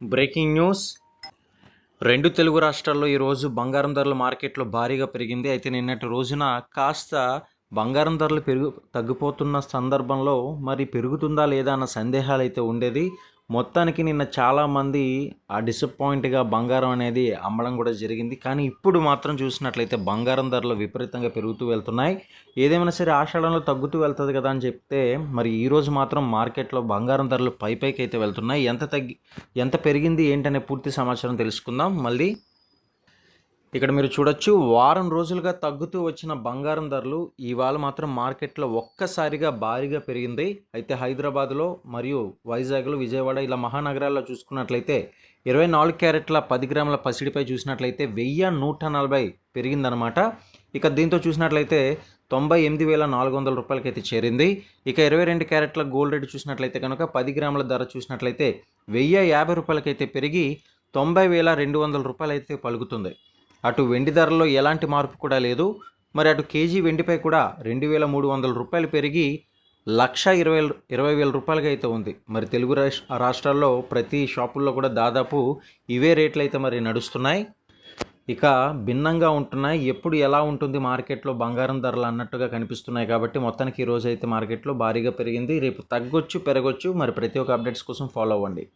Breaking news. రెండు తెలుగు రాష్ట్రాల్లో ఈరోజు బంగారం ధరలు మార్కెట్లో భారీగా పెరిగింది. అయితే నిన్నటి రోజున కాస్త బంగారం ధరలు పెరుగు తగ్గిపోతున్న సందర్భంలో మరి పెరుగుతుందా లేదా అన్న సందేహాలు అయితే ఉండేది. మొత్తానికి నిన్న చాలామంది ఆ డిసప్పాయింట్గా బంగారం అనేది అమ్మడం కూడా జరిగింది. కానీ ఇప్పుడు మాత్రం చూసినట్లయితే బంగారం ధరలు విపరీతంగా పెరుగుతూ వెళ్తున్నాయి. ఏదేమైనా సరే ఆషాఢంలో తగ్గుతూ వెళ్తుంది కదా అని చెప్తే మరి ఈరోజు మాత్రం మార్కెట్లో బంగారం ధరలు పై పైకి అయితే వెళ్తున్నాయి. ఎంత తగ్గి ఎంత పెరిగింది ఏంటనే పూర్తి సమాచారం తెలుసుకుందాం. మళ్ళీ ఇక్కడ మీరు చూడొచ్చు వారం రోజులుగా తగ్గుతూ వచ్చిన బంగారం ధరలు ఇవాళ మాత్రం మార్కెట్లో ఒక్కసారిగా భారీగా పెరిగింది. అయితే హైదరాబాద్లో మరియు వైజాగ్లో విజయవాడ ఇలా మహానగరాల్లో చూసుకున్నట్లయితే ఇరవై నాలుగు క్యారెట్ల పది గ్రాముల పసిడిపై చూసినట్లయితే వెయ్యి నూట నలభై పెరిగిందనమాట ఇక దీంతో చూసినట్లయితే తొంభై ఎనిమిది వేల నాలుగు వందల రూపాయలకైతే చేరింది. ఇక ఇరవై రెండు క్యారెట్ల గోల్డ్ రేట్ చూసినట్లయితే కనుక పది గ్రాముల ధర చూసినట్లయితే వెయ్యి యాభై రూపాయలకైతే పెరిగి తొంభై వేల రెండు వందల రూపాయలు అయితే పలుకుతుంది. అటు వెండి ధరల్లో ఎలాంటి మార్పు కూడా లేదు. మరి అటు కేజీ వెండిపై కూడా రెండు వేల మూడు వందల రూపాయలు పెరిగి లక్ష ఇరవై ఇరవై వేల రూపాయలుగా అయితే ఉంది. మరి తెలుగు రాష్ రాష్ట్రాల్లో ప్రతి షాపుల్లో కూడా దాదాపు ఇవే రేట్లు అయితే మరి నడుస్తున్నాయి. ఇక భిన్నంగా ఉంటున్నాయి. ఎప్పుడు ఎలా ఉంటుంది మార్కెట్లో బంగారం ధరలు అన్నట్టుగా కనిపిస్తున్నాయి కాబట్టి మొత్తానికి ఈరోజు అయితే మార్కెట్లో భారీగా పెరిగింది. రేపు తగ్గొచ్చు పెరగొచ్చు. మరి ప్రతి ఒక్క అప్డేట్స్ కోసం ఫాలో అవ్వండి.